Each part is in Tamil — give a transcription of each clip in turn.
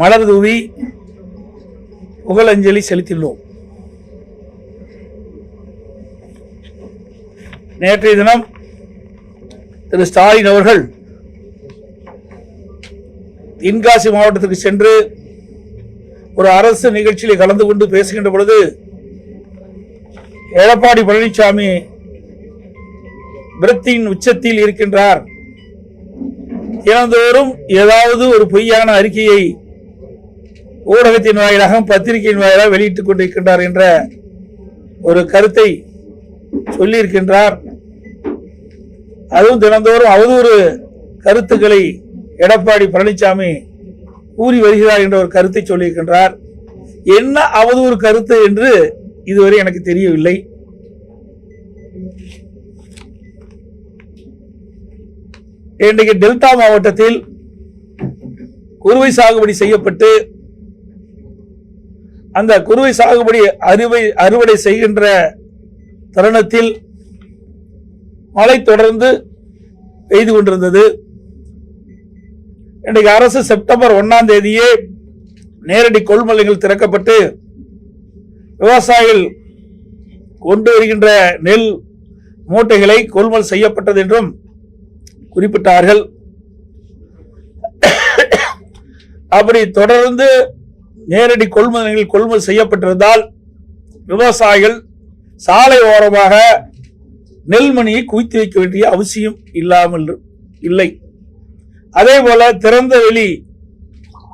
மலர் தூவி புகழஞ்சலி செலுத்தியுள்ளோம். நேற்றைய தினம் திரு ஸ்டாலின் அவர்கள் தென்காசி மாவட்டத்திற்கு சென்று ஒரு அரசு நிகழ்ச்சியில் கலந்து கொண்டு பேசுகின்ற பொழுது எடப்பாடி பழனிசாமி விரத்தியின் உச்சத்தில் இருக்கின்றார். தினந்தோறும் ஏதாவது ஒரு பொய்யான அறிக்கையை ஊடகத்தின் வாயிலாக பத்திரிகையின் வாயிலாக வெளியிட்டுக் கொண்டிருக்கின்றார் என்ற ஒரு கருத்தை சொல்லியிருக்கின்றார். அதுவும் தினந்தோறும் அவதூறு கருத்துக்களை எடப்பாடி பழனிசாமி கூறி வருகிறார் என்ற ஒரு கருத்தை சொல்லியிருக்கின்றார். என்ன அவதூறு கருத்து என்று இதுவரை எனக்கு தெரியவில்லை. இன்றைக்கு டெல்டா மாவட்டத்தில் குறுவை சாகுபடி செய்யப்பட்டு அந்த குறுவை சாகுபடி அறுவை அறுவடை செய்கின்ற தருணத்தில் மழை தொடர்ந்து பெய்து கொண்டிருந்தது. இன்றைக்கு அரசு செப்டம்பர் ஒன்னாம் தேதியே நேரடி கொள்முதல்கள் திறக்கப்பட்டு விவசாயிகள் கொண்டு வருகின்ற நெல் மூட்டைகளை கொள்முதல் செய்யப்பட்டது என்றும் குறிப்பிட்டார்கள். அப்படி தொடர்ந்து நேரடி கொள்முதல்கள் கொள்முதல் செய்யப்பட்டிருந்தால் விவசாயிகள் சாலை ஓரமாக நெல்மணியை குவித்து வைக்க வேண்டிய அவசியம் இல்லாமல் இல்லை. அதே போல திறந்த வெளி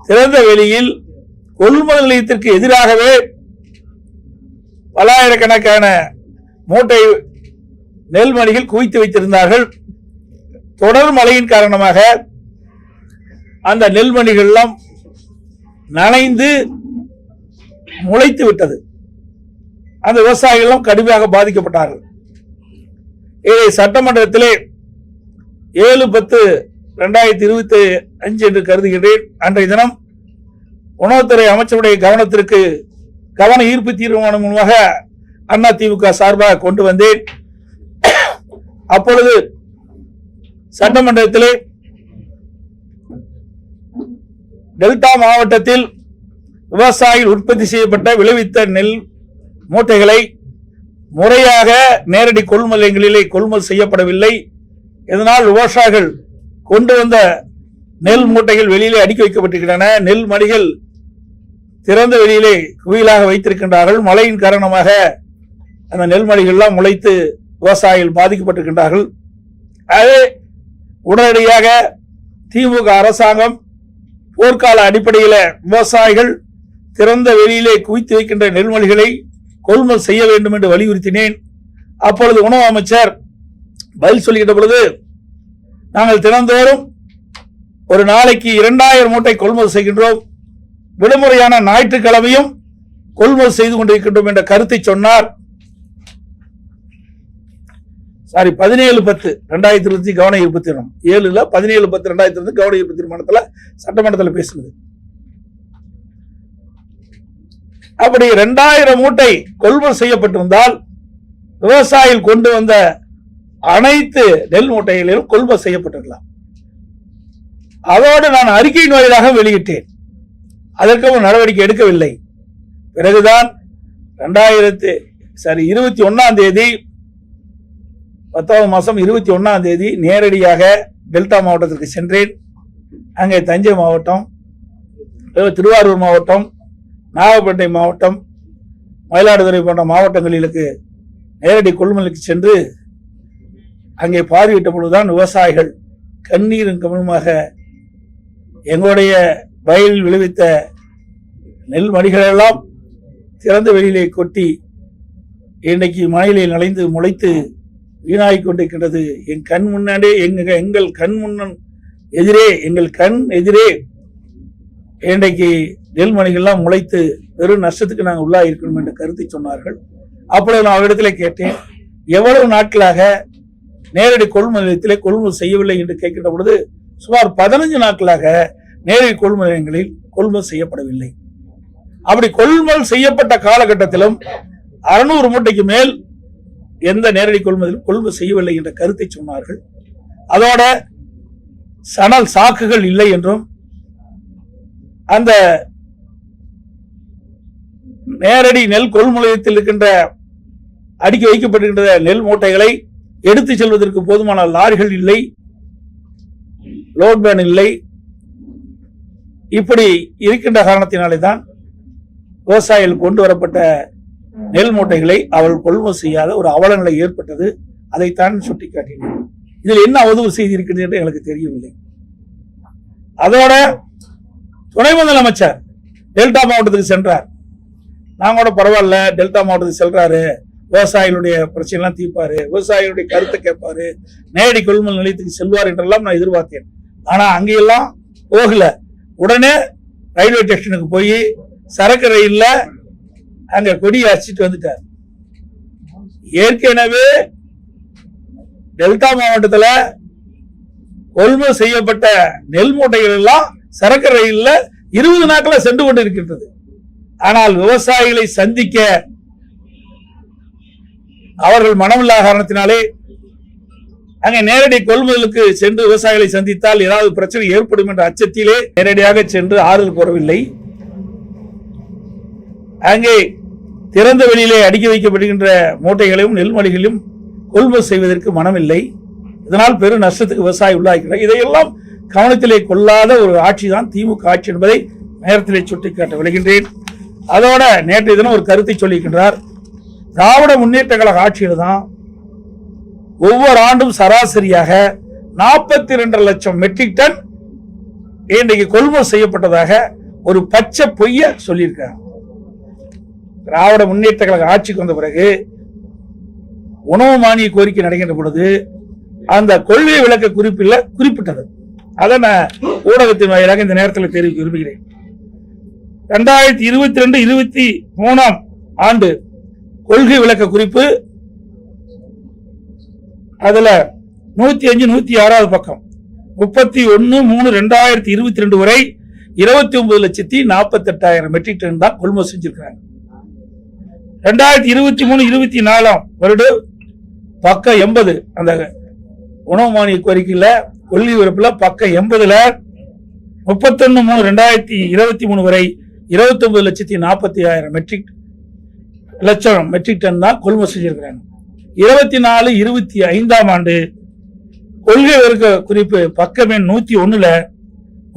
திறந்த வெளியில் கொள்முதல் நிலையத்திற்கு எதிராகவே பலாயிரக்கணக்கான மூட்டை நெல்மணிகள் குவித்து வைத்திருந்தார்கள். தொடர் மழையின் காரணமாக அந்த நெல்மணிகள் எல்லாம் நனைந்து முளைத்து விட்டது. அந்த விவசாயிகளும் கடுமையாக பாதிக்கப்பட்டார்கள். இதை சட்டமன்றத்திலே ஏழு பத்து ரெண்டாயிரத்தி இருபத்தி அஞ்சு என்று கருதுகின்றேன். அன்றைய தினம் உணவுத்துறை அமைச்சருடைய கவனத்திற்கு கவன ஈர்ப்பு தீர்மானம் மூலமாக அண்ணா திமுக சார்பாக கொண்டு வந்தேன். அப்பொழுது சட்டமன்றத்திலே டெல்டா மாவட்டத்தில் விவசாயிகள் உற்பத்தி செய்யப்பட்ட விளைவித்த நெல் மூட்டைகளை முறையாக நேரடி கொள்முதல் நிலையங்களிலே கொள்முதல் செய்யப்படவில்லை. இதனால் விவசாயிகள் கொண்டு வந்த நெல் மூட்டைகள் வெளியிலே அடுக்கி வைக்கப்பட்டிருக்கின்றன. நெல் மணிகள் திறந்த வெளியிலே குவியலாக வைத்திருக்கின்றார்கள். மழையின் காரணமாக அந்த நெல்மணிகள்லாம் முளைத்து விவசாயிகள் பாதிக்கப்பட்டிருக்கின்றார்கள். அது உடனடியாக திமுக அரசாங்கம் போர்க்கால அடிப்படையில் விவசாயிகள் திறந்த வெளியிலே குவித்து வைக்கின்ற நெல்மணிகளை கொள்முதல் செய்ய வேண்டும் என்று வலியுறுத்தினேன். அப்பொழுது உணவு அமைச்சர் பதில் சொல்லுகின்ற பொழுது நாங்கள் தினந்தோறும் ஒரு நாளைக்கு இரண்டாயிரம் மூட்டை கொள்முதல் செய்கின்றோம். விடுமுறையான ஞாயிற்றுக்கிழமையும் கொள்முதல் செய்து கொண்டிருக்கின்றோம் என்ற கருத்தை சொன்னார். சாரி பதினேழு பத்து ரெண்டாயிரத்தி இருபத்தி கவன ஈர்ப்பு தீர்மானம். ஏழுல பதினேழு பத்து ரெண்டாயிரத்தி இருபத்தி கவன ஈர்ப்பு தீர்மானத்துல சட்டமன்றத்தில் பேசுனது அப்படி ரெண்டாயிரம் மூட்டை கொள்முதல் செய்யப்பட்டிருந்தால் விவசாயிகள் கொண்டு வந்த அனைத்து நெல் மூட்டைகளிலும் கொள்முதல் செய்யப்பட்டிருக்கலாம். அதோடு நான் அறிக்கையின் வாயிலாக வெளியிட்டேன். அதற்கும் நடவடிக்கை எடுக்கவில்லை. பிறகுதான் ரெண்டாயிரத்து சரி இருபத்தி ஒன்னாம் தேதி பத்தாவது மாதம் இருபத்தி ஒன்றாம் தேதி நேரடியாக டெல்டா மாவட்டத்திற்கு சென்றேன். அங்கே தஞ்சை மாவட்டம் திருவாரூர் மாவட்டம் நாகப்பட்டினை மாவட்டம் மயிலாடுதுறை போன்ற மாவட்டங்களுக்கு நேரடி கொள்முதலுக்கு சென்று அங்கே பார்வையிட்ட பொழுதுதான் விவசாயிகள் கண்ணீரும் கவனமாக எங்களுடைய வயலில் விளைவித்த நெல் மணிகளெல்லாம் திறந்த வெளியிலே கொட்டி இன்றைக்கு மழையிலே நனைந்து முளைத்து வீணாகிக் கொண்டிருக்கின்றது. என் கண் முன்னாடே எங்க எங்கள் கண் முன்னன் எதிரே எங்கள் கண் எதிரே இன்றைக்கு நெல்மணிகள்லாம் முளைத்து பெரும் நஷ்டத்துக்கு நாங்கள் உள்ளாக இருக்கணும் என்ற கருத்தை சொன்னார்கள். அப்பொழுது நான் அவரிடத்தில் கேட்டேன் எவ்வளவு நாட்களாக நேரடி கொள்முதல் நிலையத்திலே கொள்முதல் செய்யவில்லை? என்று கேட்கின்ற பொழுது சுமார் பதினஞ்சு நாட்களாக நேரடி கொள்முதல் நிலையங்களில் கொள்முதல் செய்யப்படவில்லை. அப்படி கொள்முதல் செய்யப்பட்ட காலகட்டத்திலும் அறுநூறு மூட்டைக்கு மேல் எந்த நேரடி கொள்முதலும் கொள்முதல் செய்யவில்லை என்ற கருத்தை சொன்னார்கள். அதோட சணல் சாக்குகள் இல்லை என்றும் அந்த நேரடி நெல் கொள்முதலத்தில் இருக்கின்ற அடுக்கி வைக்கப்பட்டிருக்கின்ற நெல் மூட்டைகளை எடுத்து செல்வதற்கு போதுமான லாரிகள் இல்லை லோட் பேன் இல்லை. இப்படி இருக்கின்ற காரணத்தினாலே தான் விவசாயிகள் கொண்டு வரப்பட்ட நெல் மூட்டைகளை அவள் கொள்முதல் செய்யாத ஒரு அவலநிலை ஏற்பட்டது அதைத்தான் சுட்டிக்காட்டினேன். இதில் என்ன அவதூறு செய்தி இருக்கிறது என்று எனக்கு தெரியவில்லை. அதோட துணை முதலமைச்சர் டெல்டா மாவட்டத்துக்கு சென்றார். நான் கூட பரவாயில்ல டெல்டா மாவட்டத்துக்கு செல்றாரு. விவசாயிகளுடைய பிரச்சனைலாம் தீர்ப்பாரு விவசாயிகளுடைய கருத்தை கேட்பாரு நேரடி கொள்முதல் நிலையத்துக்கு செல்வார் என்றெல்லாம் நான் எதிர்பார்த்தேன். ஆனா அங்கெல்லாம் போகல. உடனே ரயில்வே ஸ்டேஷனுக்கு போய் சரக்கு ரயில்ல அங்க கொடியை அடிச்சிட்டு வந்துட்டார். ஏற்கனவே டெல்டா மாவட்டத்தில் கொள்முதல் செய்யப்பட்ட நெல் மூட்டைகள் எல்லாம் சரக்கு ரயில்ல இருபது நாட்கள சென்று கொண்டு இருக்கின்றது ஆனால் விவசாயிகளை சந்திக்க அவர்கள் மனமில்லா காரணத்தினாலே அங்கே நேரடி கொள்முதலுக்கு சென்று விவசாயிகளை சந்தித்தால் ஏதாவது பிரச்சனை ஏற்படும் என்ற அச்சத்திலே நேரடியாக சென்று ஆறுதல் கூறவில்லை அங்கே திறந்த வெளியிலே அடுக்கி வைக்கப்படுகின்ற மூட்டைகளையும் நெல்மணிகளையும் கொள்முதல் செய்வதற்கு மனமில்லை. இதனால் பெரும் நஷ்டத்துக்கு விவசாயி உள்ளாகிறார் இதையெல்லாம் கவனத்திலே கொள்ளாத ஒரு ஆட்சி தான் திமுக ஆட்சி என்பதை நேரத்திலே சுட்டிக்காட்ட விளைகின்றேன் அதோட நேற்றைய தினம் ஒரு கருத்தை சொல்லியிருக்கின்றார். திராவிட முன்னேற்ற கழக ஆட்சியில் தான் ஒவ்வொரு ஆண்டும் சராசரியாக நாற்பத்தி ரெண்டு லட்சம் மெட்ரிக் டன் இன்றைக்கு கொள்முதல் செய்யப்பட்டதாக ஒரு பச்சை பொய்ய சொல்லியிருக்காங்க திராவிட முன்னேற்ற கழக ஆட்சிக்கு வந்த பிறகு உணவு மானிய கோரிக்கை நடக்கின்ற பொழுது அந்த கொள்கை விளக்க குறிப்பில் குறிப்பிட்டது. அதை நான் ஊடகத்தின் வாயிலாக இந்த நேரத்தில் தெரிவிக்க விரும்புகிறேன். ரெண்டாயிரத்தி இருபத்தி ரெண்டு இருபத்தி மூணாம் ஆண்டு கொள்கை விளக்க குறிப்பு அதுல நூத்தி அஞ்சு நூத்தி ஆறாவது பக்கம். முப்பத்தி ஒன்னு மூணு ரெண்டாயிரத்தி இருபத்தி ரெண்டு வரை இருபத்தி ஒன்பது லட்சத்தி நாற்பத்தி எட்டாயிரம் மெட்ரிக் டன் தான் கொள்முதல் செஞ்சிருக்கிறாங்க. ரெண்டாயிரத்தி இருபத்தி மூணு இருபத்தி நாலாம் வருடம் பக்கம் எண்பது அந்த உணவு மானிய கோரிக்கையில் கொல்லி உறுப்பில் பக்கம் எண்பதுல முப்பத்தொன்னு மூணு ரெண்டாயிரத்தி இருபத்தி மூணு வரை இருபத்தொம்பது லட்சத்தி நாற்பத்தி ஆயிரம் மெட்ரிக் லட்சம் மெட்ரிக் டன் தான் கொள்முதல் செஞ்சிருக்கிறாங்க. இருபத்தி நாலு இருபத்தி ஐந்தாம் ஆண்டு கொள்கை வர்க்க குறிப்பு பக்கம் எண் ஒன்றில்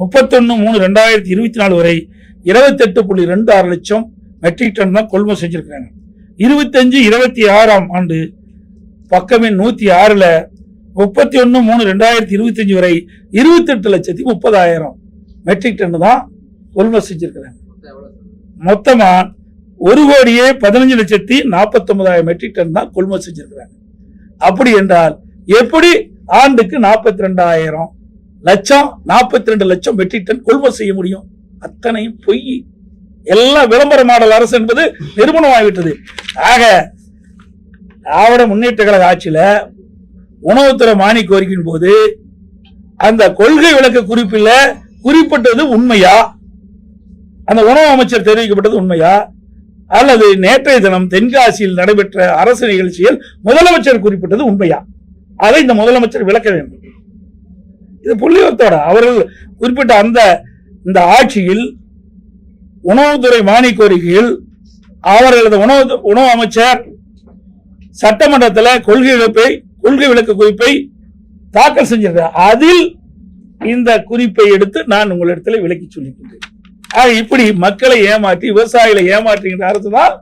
முப்பத்தொன்று மூணு ரெண்டாயிரத்தி இருபத்தி நாலு வரை இருபத்தெட்டு புள்ளி ரெண்டு ஆறு லட்சம் மெட்ரிக் டன் தான் கொள்முதல் செஞ்சிருக்கிறாங்க. இருபத்தஞ்சு இருபத்தி ஆறாம் ஆண்டு பக்கமே நூற்றி ஆறில் முப்பத்தி ஒன்று மூணு ரெண்டாயிரத்தி இருபத்தஞ்சி வரை இருபத்தெட்டு லட்சத்தி முப்பதாயிரம் மெட்ரிக் டன் தான் கொள்முதல் செஞ்சிருக்கிறாங்க. மொத்தமாக ஒரு கோடியே பதினஞ்சு லட்சத்தி நாற்பத்தொன்பதாயிரம் மெட்ரிக் டன் தான் கொள்முதல் செஞ்சுருக்குறாங்க. அப்படி என்றால் எப்படி ஆண்டுக்கு நாற்பத்தி ரெண்டாயிரம் லட்சம் நாற்பத்தி ரெண்டு லட்சம் மெட்ரிக் டன் கொள்முதல் செய்ய முடியும்? அத்தனையும் பொய். எல்லாம் விளம்பர மாடல் அரசு என்பது நிறுவனமாகிவிட்டது. ஆக திராவிட முன்னேற்ற கழக ஆட்சியில் உணவுத்துறை மானி கோரிக்கையின் போது அந்த கொள்கை விளக்க குறிப்பில் குறிப்பிட்டது உண்மையா? அந்த உணவு அமைச்சர் தெரிவிக்கப்பட்டது உண்மையா? அல்லது நேற்றைய தினம் தென்காசியில் நடைபெற்ற அரசு நிகழ்ச்சியில் முதலமைச்சர் குறிப்பிட்டது உண்மையா? அதை இந்த முதலமைச்சர் விளக்க வேண்டும். இது புள்ளியோத்தோட அவர்கள் குறிப்பிட்ட அந்த இந்த ஆட்சியில் உணவுத்துறை மானிய கோரிக்கையில் அவர்களது உணவு உணவு அமைச்சர் சட்டமன்றத்தில் கொள்கை விளப்பை கொள்கை விளக்கு குறிப்பை தாக்கல் செஞ்சிருக்கிறார். அதில் இந்த குறிப்பை எடுத்து நான் உங்களிடத்தில் விளக்கி சொல்லிக்கின்றேன். ஆக இப்படி மக்களை ஏமாற்றி விவசாயிகளை ஏமாற்றுகின்ற அரசு தான்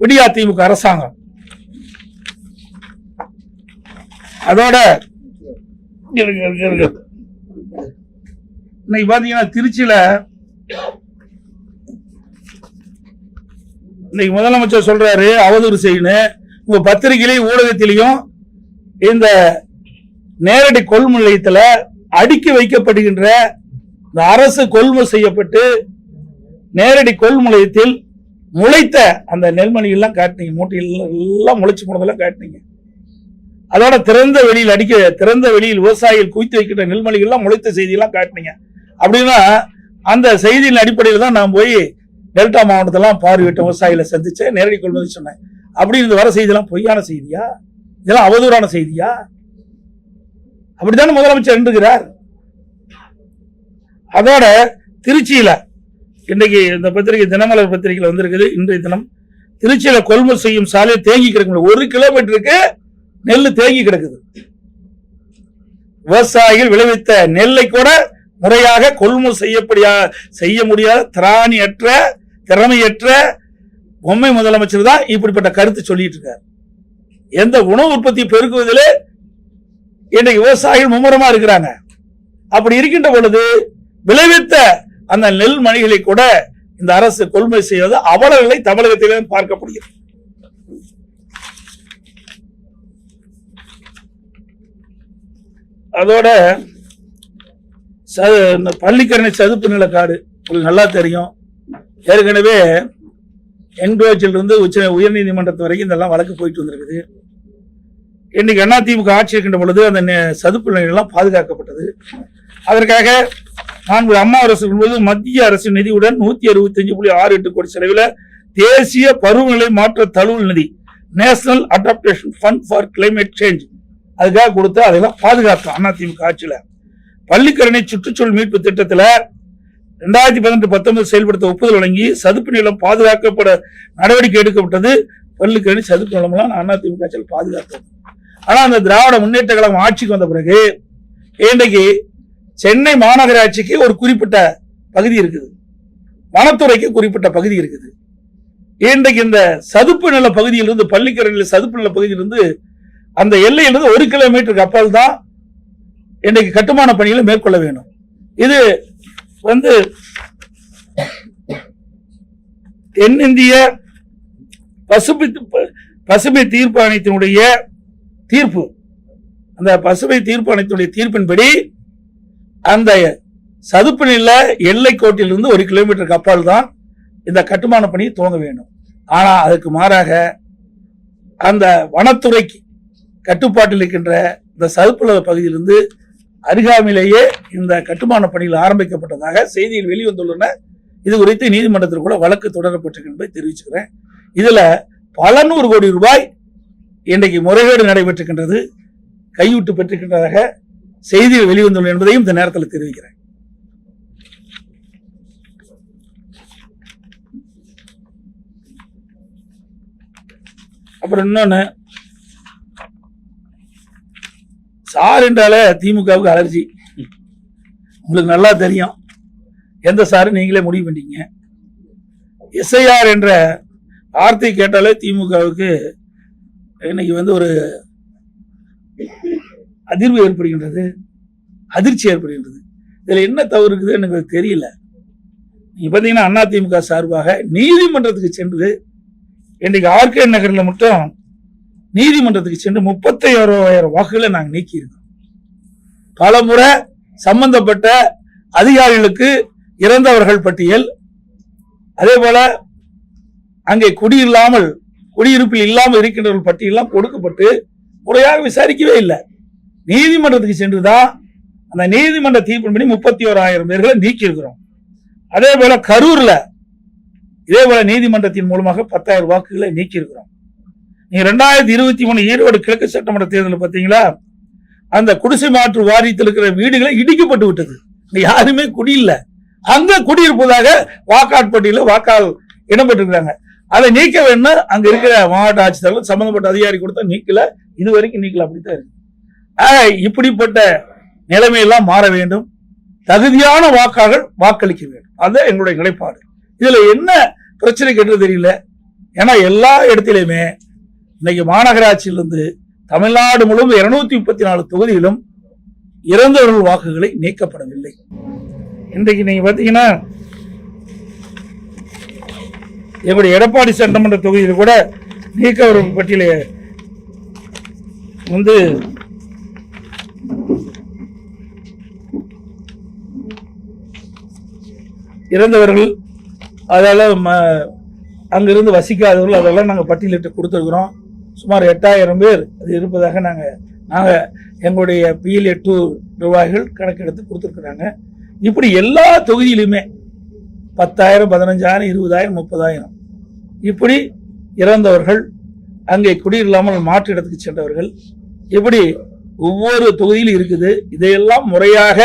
விடியா திமுக அரசாங்கம். அதோட இன்னைக்கு பாத்தீங்கன்னா திருச்சியில இன்னைக்கு முதலமைச்சர் சொல்றாரு அவதூறு செய்யணும் உங்க பத்திரிகையிலையும் ஊடகத்திலையும் இந்த நேரடி கொள்முதல் நிலையத்தில் அடுக்கி வைக்கப்படுகின்ற இந்த அரசு கொள்முதல் செய்யப்பட்டு நேரடி கொள்முதலத்தில் முளைத்த அந்த நெல்மணியெல்லாம் காட்டினீங்க. மூட்டையெல்லாம் எல்லாம் முளைச்சு போனதெல்லாம் காட்டினீங்க. அதோட திறந்த வெளியில் அடிக்க திறந்த வெளியில் விவசாயிகள் குவித்து வைக்கிற நெல்மணிகள்லாம் முளைத்த செய்தியெல்லாம் காட்டினீங்க. அப்படின்னா அந்த செய்தியின் அடிப்படையில் தான் நான் போய் டெல்டா மாவட்டத்தெல்லாம் பார்வையிட்ட விவசாயிகளை சந்திச்சு நேரடி கொள்முதல் சொன்னேன். அப்படி இருந்து வர செய்தியெல்லாம் பொய்யான செய்தியா? இதெல்லாம் அவதூறான செய்தியா? அப்படித்தானே முதலமைச்சர் எண்ணுகிறார் அதோட திருச்சியில இன்னைக்கு இந்த பத்திரிகை தினமலர் பத்திரிகையில் வந்திருக்குது. இன்றைய தினம் திருச்சியில கொள்முதல் செய்யும் சாலை தேங்கி கிடக்கு ஒரு கிலோமீட்டருக்கு நெல் தேங்கி கிடக்குது. விவசாயிகள் விளைவித்த நெல்லை கூட முறையாக கொள்முதல் செய்யப்படியா செய்ய முடியாத திராணியற்ற திறமையற்ற பொம்மை முதலமைச்சர் தான் இப்படிப்பட்ட கருத்து சொல்லிட்டு இருக்காரு. எந்த உணவு உற்பத்தி பெருக்குவதில் இன்றைக்கு விவசாயிகள் மும்முரமா இருக்கிறாங்க. அப்படி இருக்கின்ற பொழுது விளைவித்த அந்த நெல் மணிகளை கூட இந்த அரசு கொள்முதல் செய்வது அவலநிலை தமிழகத்திலே பார்க்கப்படுகிறது. அதோட ச- இந்த பள்ளிக்கரணை சதுப்பு நில காடு உங்களுக்கு நல்லா தெரியும். ஏற்கனவே என்க்ரோச்சில் உச்ச உயர்நீதிமன்றத்து வரைக்கும் இதெல்லாம் வழக்கு போயிட்டு வந்திருக்குது. இன்னைக்கு அதிமுக ஆட்சி இருக்கின்ற பொழுது அந்த சதுப்பு நிலையெல்லாம் பாதுகாக்கப்பட்டது. அதற்காக நான்கு அம்மா அரசு என்பது மத்திய அரசு நிதியுடன் நூத்தி அறுபத்தஞ்சு புள்ளி ஆறு எட்டு கோடி செலவில் தேசிய பருவநிலை மாற்ற தழுவல் நிதி national adaptation fund for climate change அதுக்காக கொடுத்து அதெல்லாம் பாதுகாத்தோம் அதிமுக ஆட்சியில். பள்ளிக்கரணை சுற்றுச்சூழல் மீட்பு திட்டத்தில் ரெண்டாயிரத்தி பதினெட்டு பத்தொன்பது செயல்படுத்த ஒப்புதல் வழங்கி சதுப்பு நிலம் பாதுகாக்கப்பட நடவடிக்கை எடுக்கப்பட்டது. பல்லுக்கணி சதுப்பு நிலமெல்லாம் அதிமுக பாதுகாத்தது. ஆனால் அந்த திராவிட முன்னேற்ற கழகம் ஆட்சிக்கு வந்த பிறகு இன்றைக்கு சென்னை மாநகராட்சிக்கு ஒரு குறிப்பிட்ட பகுதி இருக்குது. வனத்துறைக்கு குறிப்பிட்ட பகுதி இருக்குது. இன்றைக்கு இந்த சதுப்பு நில பகுதியிலிருந்து பள்ளிக்கரணியில் சதுப்பு நில பகுதியிலிருந்து அந்த எல்லையிலிருந்து ஒரு கிலோமீட்டருக்கு அப்பால் தான் இன்றைக்கு கட்டுமான பணிகளை மேற்கொள்ள வேண்டும். இது வந்து தென்னிந்திய பசுமை பசுமை தீர்ப்பாணையத்தினுடைய தீர்ப்பு. அந்த பசுமை தீர்ப்பாணையத்தினுடைய தீர்ப்பின்படி அந்த சதுப்பு நில எல்லை கோட்டிலிருந்து ஒரு கிலோமீட்டருக்கு அப்பால் தான் இந்த கட்டுமான பணி துவங்க வேண்டும். ஆனால் அதுக்கு மாறாக அந்த வனத்துறைக்கு கட்டுப்பாட்டில் இருக்கின்ற இந்த சதுப்பு நில பகுதியிலிருந்து அருகாமையிலேயே இந்த கட்டுமான பணிகள் ஆரம்பிக்கப்பட்டதாக செய்தியில் வெளிவந்துள்ளன. இது குறித்து நீதிமன்றத்தில் கூட வழக்கு தொடரப்பட்டிருக்கு என்பதை தெரிவிச்சுக்கிறேன். இதில் பல நூறு கோடி ரூபாய் இன்றைக்கு முறைகேடு நடைபெற்றுகின்றது கையூட்டு பெற்றிருக்கின்றதாக செய்தியில் வெளிவந்துள்ளன என்பதையும் இந்த நேரத்தில் தெரிவிக்கிறேன். அப்புறம் இன்னொன்று சார் என்றாலே திமுகவுக்கு அலர்ஜி. உங்களுக்கு நல்லா தெரியும். எந்த சாரு? நீங்களே முடிவு பண்ணிட்டீங்க. எஸ்ஐஆர் என்ற வார்த்தை கேட்டாலே திமுகவுக்கு இன்னைக்கு வந்து ஒரு அதிர்வு ஏற்படுகின்றது. அதிர்ச்சி ஏற்படுகின்றது. இதில் என்ன தவறு இருக்குது எனக்கு தெரியல. நீங்கள் பார்த்தீங்கன்னா அதிமுக சார்பாக நீதிமன்றத்துக்கு சென்று இன்றைக்கு ஆர்கே நகரில் மட்டும் நீதிமன்றத்துக்கு சென்று முப்பத்தையாயிரம் வாக்குகளை நாங்கள் நீக்கியிருக்கோம். பல முறை சம்பந்தப்பட்ட அதிகாரிகளுக்கு இறந்தவர்கள் பட்டியல் அதே போல அங்கே குடியில்லாமல் குடியிருப்பில் இல்லாமல் இருக்கின்றவர்கள் பட்டியலாம் கொடுக்கப்பட்டு முறையாக விசாரிக்கவே இல்லை. நீதிமன்றத்துக்கு சென்றுதான் அந்த நீதிமன்ற தீர்ப்பின்படி முப்பத்தி ஓராயிரம் பேர்களை நீக்கியிருக்கிறோம். அதே போல கரூர்ல இதே போல நீதிமன்றத்தின் மூலமாக பத்தாயிரம் வாக்குகளை நீக்கியிருக்கிறோம். இருக்கிறோம் நீங்க ரெண்டாயிரத்தி இருபத்தி மூணு ஈரோடு கிழக்கு சட்டமன்ற தேர்தலில் பார்த்தீங்களா அந்த குடிசை மாற்று வாரியத்தில் இருக்கிற வீடுகளை இடிக்கப்பட்டு விட்டது. யாருமே குடியில்லை. அங்க குடியிருப்பதாக வாக்காட்பட்டியில் வாக்காளர் இடம்பெற்றிருக்கிறாங்க. அதை நீக்க வேணும்னா அங்க இருக்கிற மாவட்ட ஆட்சித்தலைவர் சம்பந்தப்பட்ட அதிகாரி கொடுத்தா நீக்கல. இது வரைக்கும் நீக்கல. அப்படித்தான் இருக்கு. ஆக இப்படிப்பட்ட நிலைமையெல்லாம் மாற வேண்டும். தகுதியான வாக்காளர்கள் வாக்களிக்க வேண்டும். அதுதான் எங்களுடைய நிலைப்பாடு. இதுல என்ன பிரச்சனை கேட்டு தெரியல. ஏன்னா எல்லா இடத்திலையுமே இன்னைக்கு மாநகராட்சியிலிருந்து தமிழ்நாடு முழுவதும் இருநூத்தி முப்பத்தி நாலு தொகுதியிலும் இறந்தவர்கள் வாக்குகளை நீக்கப்படவில்லை. இன்றைக்கு நீங்க பார்த்தீங்கன்னா எங்களுடைய எடப்பாடி சட்டமன்ற தொகுதியில் கூட நீக்கவர்கள் பட்டியலை வந்து இறந்தவர்கள் அதால் ம- அங்கிருந்து வசிக்காதவர்கள் அதெல்லாம் நாங்கள் பட்டியலிட்டு கொடுத்துருக்குறோம். சுமார் எட்டாயிரம் பேர் அது இருப்பதாக நாங்கள் நாங்கள் எங்களுடைய பிஎல்ஏ டூ நிர்வாகிகள் கணக்கெடுத்து கொடுத்துருக்குறாங்க. இப்படி எல்லா தொகுதியிலுமே பத்தாயிரம் பதினஞ்சாயிரம் இருபதாயிரம் முப்பதாயிரம். இப்படி இறந்தவர்கள் அங்கே குடியில்லாமல் மாற்று இடத்துக்கு சென்றவர்கள் இப்படி ஒவ்வொரு தொகுதியிலும் இருக்குது. இதையெல்லாம் முறையாக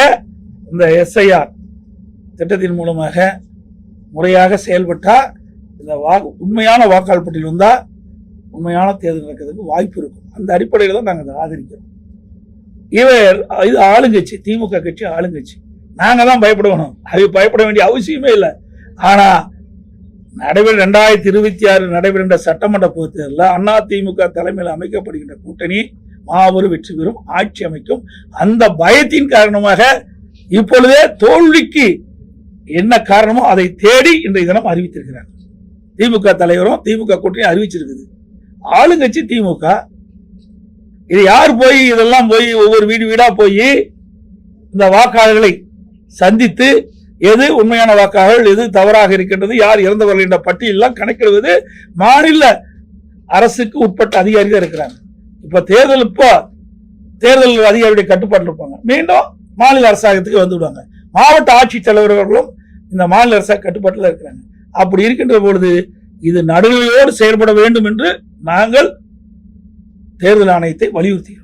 இந்த எஸ்ஐஆர் திட்டத்தின் மூலமாக முறையாக செயல்பட்டால் இந்த வா உண்மையான வாக்காளர் பட்டியல் வந்தால் உண்மையான தேர்தல் நடக்கிறதுக்கு வாய்ப்பு இருக்கும். அந்த அடிப்படையில் தான் நாங்கள் அதை ஆதரிக்கிறோம். இவர் இது ஆளுங்கட்சி திமுக கட்சி ஆளுங்கட்சி. நாங்கள் தான் பயப்படணும். அது பயப்பட வேண்டிய அவசியமே இல்லை. ஆனால் நடைபெற ரெண்டாயிரத்தி இருபத்தி ஆறு நடைபெறுகின்ற சட்டமன்ற பொதுத் தேர்தலில் அண்ணா திமுக தலைமையில் அமைக்கப்படுகின்ற கூட்டணி மாபெரும் வெற்றி பெறும் ஆட்சி அமைக்கும். அந்த பயத்தின் காரணமாக இப்பொழுதே தோல்விக்கு என்ன காரணமோ அதை தேடி இன்றைய தினம் அறிவித்திருக்கிறார் திமுக தலைவரும் திமுக கூட்டணி அறிவிச்சிருக்குது. ஆளுங்கட்சி திமுக இது யார் போய் இதெல்லாம் போய் ஒவ்வொரு வீடு வீடா போய் இந்த வாக்காளர்களை சந்தித்து எது உண்மையான வாக்காளர்கள் எது தவறாக இருக்கின்றது யார் இறந்தவர்கள் என்ற பட்டியலாம் கணக்கிடுவது மாநில அரசுக்கு உட்பட்ட அதிகாரிகள் இருக்கிறாங்க. இப்ப தேர்தல் இப்போ தேர்தல் அதிகாரியுடைய கட்டுப்பாட்டில் இருப்பாங்க. மீண்டும் மாநில அரசாங்கத்துக்கு வந்து விடுவாங்க. மாவட்ட ஆட்சித்தலைவர்களும் இந்த மாநில அரசாங்க கட்டுப்பாட்டில் இருக்கிறாங்க. அப்படி இருக்கின்ற பொழுது இது நடுநிலையோடு செயல்பட வேண்டும் என்று நாங்கள் தேர்தல் ஆணையத்தை வலியுறுத்துகிறோம்.